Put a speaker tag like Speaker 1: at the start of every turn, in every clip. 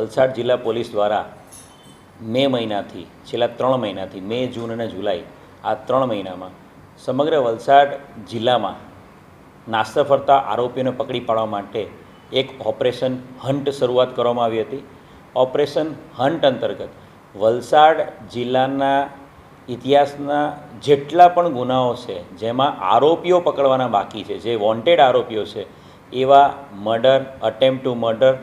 Speaker 1: વલસાડ જિલ્લા પોલીસ દ્વારા મે મહિનાથી, છેલ્લા ત્રણ મહિનાથી, મે, જૂન અને જુલાઈ, આ ત્રણ મહિનામાં સમગ્ર વલસાડ જિલ્લામાં નાસ્તા ફરતા આરોપીઓને પકડી પાડવા માટે એક ઓપરેશન હન્ટ શરૂઆત કરવામાં આવી હતી. ઓપરેશન હન્ટ અંતર્ગત વલસાડ જિલ્લાના ઇતિહાસના જેટલા પણ ગુનાઓ છે, જેમાં આરોપીઓ પકડવાના બાકી છે, જે વોન્ટેડ આરોપીઓ છે, એવા મર્ડર અટેમ્પ ટુ મર્ડર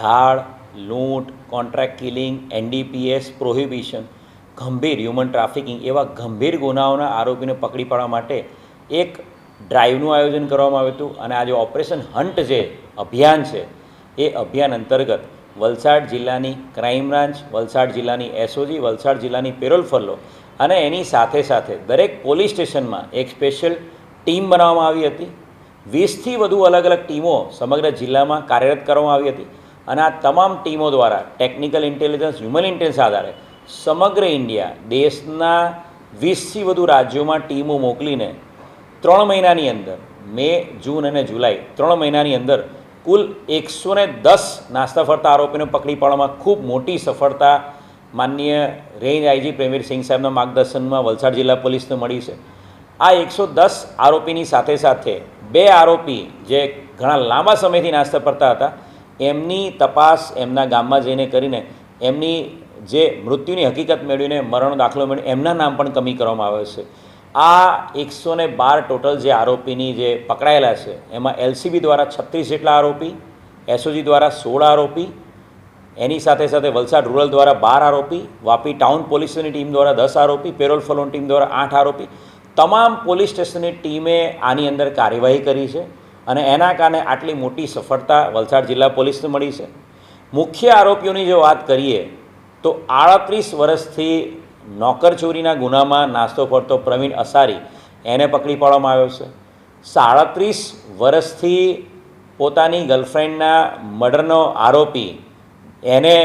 Speaker 1: ધાડ લૂંટ, કોન્ટ્રાક્ટ કિલિંગ, એનડીપીએસ, પ્રોહિબિશન, ગંભીર હ્યુમન ટ્રાફિકિંગ એવા ગંભીર ગુનાઓના આરોપીને પકડી પાડવા માટે એક ડ્રાઈવનું આયોજન કરવામાં આવ્યું હતું અને આ જે ઓપરેશન હન્ટ જે અભિયાન છે, એ અભિયાન અંતર્ગત વલસાડ જિલ્લાની ક્રાઇમ બ્રાન્ચ, વલસાડ જિલ્લાની એસઓજી, વલસાડ જિલ્લાની પેરોલ ફરલો અને એની સાથે સાથે દરેક પોલીસ સ્ટેશનમાં એક સ્પેશિયલ ટીમ બનાવવામાં આવી હતી. વીસથી વધુ અલગ અલગ ટીમો સમગ્ર જિલ્લામાં કાર્યરત કરવામાં આવી હતી. અને આ તમામ ટીમો દ્વારા ટેકનિકલ ઇન્ટેલિજન્સ હ્યુમન ઇન્ટેલિજન્સ આધારે સમગ્ર ઇન્ડિયા દેશના વીસથી વધુ રાજ્યોમાં ટીમો મોકલીને ત્રણ મહિનાની અંદર, મે, જૂન અને જુલાઈ, ત્રણ મહિનાની અંદર કુલ એકસો ને દસ નાસ્તા ફરતા આરોપીને પકડી પાડવામાં ખૂબ મોટી સફળતા માનનીય રેન્જ આઈજી પ્રેમીર સિંહ સાહેબના માર્ગદર્શનમાં વલસાડ જિલ્લા પોલીસને મળી છે. આ એકસો દસ આરોપીની સાથે સાથે બે આરોપી જે ઘણા લાંબા સમયથી નાસ્તા ફરતા હતા એમની તપાસ એમના ગામમાં જઈને કરીને એમની જે મૃત્યુની હકીકત મેળવીને મરણનો દાખલો મેળવી એમના નામ પણ કમી કરવામાં આવે છે. આ એકસો ને બાર ટોટલ જે આરોપીની જે પકડાયેલા છે, એમાં એલસીબી દ્વારા છત્રીસ જેટલા આરોપી, એસઓજી દ્વારા સોળ આરોપી, એની સાથે સાથે વલસાડ રૂરલ દ્વારા બાર આરોપી, વાપી ટાઉન પોલીસની ટીમ દ્વારા દસ આરોપી, પેરોલ ફલોન ટીમ દ્વારા આઠ આરોપી, તમામ પોલીસ સ્ટેશનની ટીમે આની અંદર કાર્યવાહી કરી છે. અને એના કારણે આટલી મોટી સફળતા વલસાડ જિલ્લા પોલીસને મળી છે. મુખ્ય આરોપીઓની જો વાત કરીએ, તો આડત્રીસ વર્ષથી નોકરચોરીના ગુનામાં નાસ્તો ફરતો પ્રવીણ અસારી એને પકડી પાડવામાં આવ્યો છે. સાડત્રીસ વર્ષથી પોતાની ગર્લફ્રેન્ડના મર્ડરનો આરોપી એને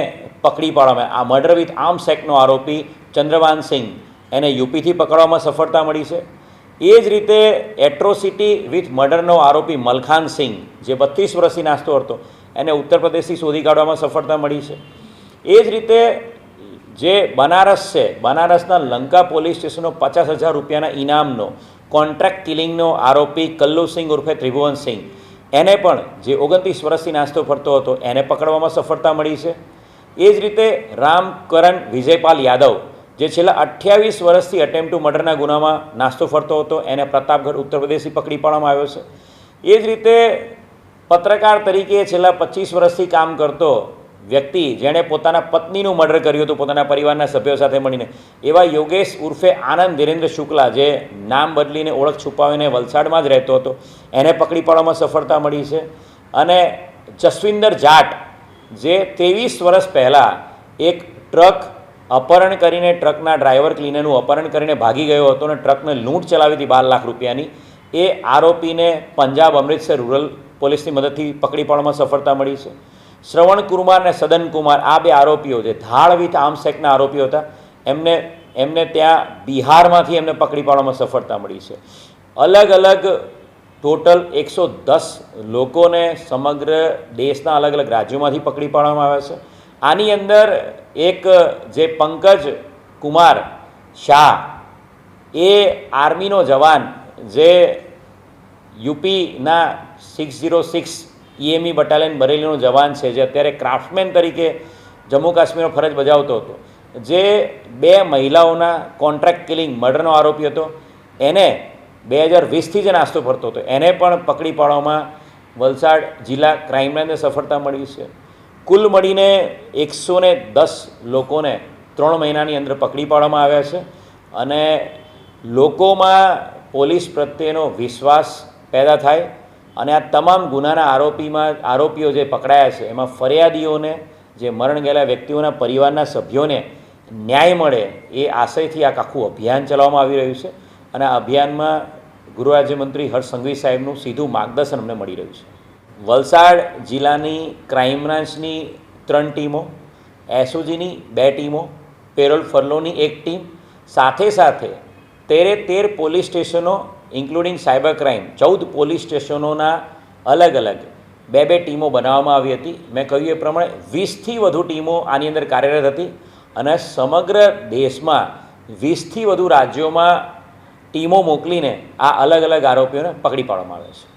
Speaker 1: પકડી પાડવામાં, આ મર્ડર વિથ આર્મ્સ એક્ટનો આરોપી ચંદ્રવાન સિંહ એને યુપીથી પકડવામાં સફળતા મળી છે. એ જ રીતે એટ્રોસિટી વિથ મર્ડરનો આરોપી મલખાન સિંહ, જે બત્રીસ વર્ષથી નાસ્તો હતો એને ઉત્તર પ્રદેશથી શોધી કાઢવામાં સફળતા મળી છે. એ જ રીતે જે બનારસ છે, બનારસના લંકા પોલીસ સ્ટેશનનો પચાસ હજાર રૂપિયાના ઇનામનો કોન્ટ્રાક્ટ કિલિંગનો આરોપી કલ્લુ સિંહ ઉર્ફે ત્રિભુવનસિંહ એને પણ જે ઓગણત્રીસ વર્ષથી નાસ્તો ફરતો હતો, એને પકડવામાં સફળતા મળી છે. એ જ રીતે રામકરણ વિજયપાલ યાદવ જે છેલ્લા અઠ્યાવીસ વર્ષથી અટેમ્પ ટુ મર્ડરના ગુનામાં નાસ્તો ફરતો હતો. એને પ્રતાપગઢ, ઉત્તર પ્રદેશથી પકડી પાડવામાં આવ્યો છે. એ જ રીતે પત્રકાર તરીકે છેલ્લા પચીસ વર્ષથી કામ કરતો વ્યક્તિ જેણે પોતાના પત્નીનું મર્ડર કર્યું હતું, પોતાના પરિવારના સભ્યો સાથે મળીને, એવા યોગેશ ઉર્ફે આનંદ ધીરેન્દ્ર શુક્લા જે નામ બદલીને ઓળખ છુપાવીને વલસાડમાં જ રહેતો હતો, એને પકડી પાડવામાં સફળતા મળી છે. અને જસવિંદર જાટ જે ત્રેવીસ વર્ષ પહેલાં એક ટ્રક અપહરણ કરીને ટ્રકના ડ્રાઈવર ક્લીનરનું અપહરણ કરીને ભાગી ગયો હતો અને ટ્રકને લૂંટ ચલાવી હતી બાર લાખ રૂપિયાની. એ આરોપીને પંજાબ અમૃતસર રૂરલ પોલીસની મદદથી પકડી પાડવામાં સફળતા મળી છે. શ્રવણ કુમાર અને સદન કુમાર આ બે આરોપીઓ જે ધાળ વિથ આર્મ્સ આરોપીઓ હતા. એમને એમને ત્યાં બિહારમાંથી એમને પકડી પાડવામાં સફળતા મળી છે. અલગ અલગ ટોટલ એકસો દસ લોકોને સમગ્ર દેશના અલગ અલગ રાજ્યોમાંથી પકડી પાડવામાં આવ્યા છે. આની અંદર એક, જે પંકજ કુમાર શાહ, એ આર્મીનો જવાન જે યુપીના six zero six EME battalion બરેલીનો જવાન છે, જે અત્યારે ક્રાફ્ટમેન તરીકે જમ્મુ કાશ્મીરમાં ફરજ બજાવતો હતો. જે બે મહિલાઓના કોન્ટ્રાક્ટ કિલિંગ, મર્ડરનો આરોપી હતો. એને બે હજાર વીસથી જે નાસ્તો ફરતો હતો. એને પણ પકડી પાડવામાં વલસાડ જિલ્લા ક્રાઇમ બ્રાન્ચને સફળતા મળી છે. કુલ મળીને એકસો ને દસ લોકોને ત્રણ મહિનાની અંદર પકડી પાડવામાં આવ્યા છે. અને લોકોમાં પોલીસ પ્રત્યેનો વિશ્વાસ પેદા થાય અને આ તમામ ગુનાના આરોપીમાં આરોપીઓ જે પકડાયા છે, એમાં ફરિયાદીઓને, જે મરણ ગયેલા વ્યક્તિઓના પરિવારના સભ્યોને ન્યાય મળે એ આશયથી આ આખું અભિયાન ચલાવવામાં આવી રહ્યું છે. અને આ અભિયાનમાં ગૃહ રાજ્યમંત્રી હર્ષ સંઘવી સાહેબનું સીધું માર્ગદર્શન અમને મળી રહ્યું છે. વલસાડ જિલ્લાની ક્રાઇમ બ્રાન્ચની ત્રણ ટીમો, એસઓજીની બે ટીમો, પેરોલ ફરલોની એક ટીમ, સાથે સાથે તેરે તેર પોલીસ સ્ટેશનો ઇન્ક્લુડિંગ સાયબર ક્રાઇમ ચૌદ પોલીસ સ્ટેશનોના અલગ અલગ બે બે ટીમો બનાવવામાં આવી હતી. મેં કહ્યું એ પ્રમાણે વીસથી વધુ ટીમો આની અંદર કાર્યરત હતી અને સમગ્ર દેશમાં વીસથી વધુ રાજ્યોમાં ટીમો મોકલીને આ અલગ અલગ આરોપીઓને પકડી પાડવામાં આવે છે.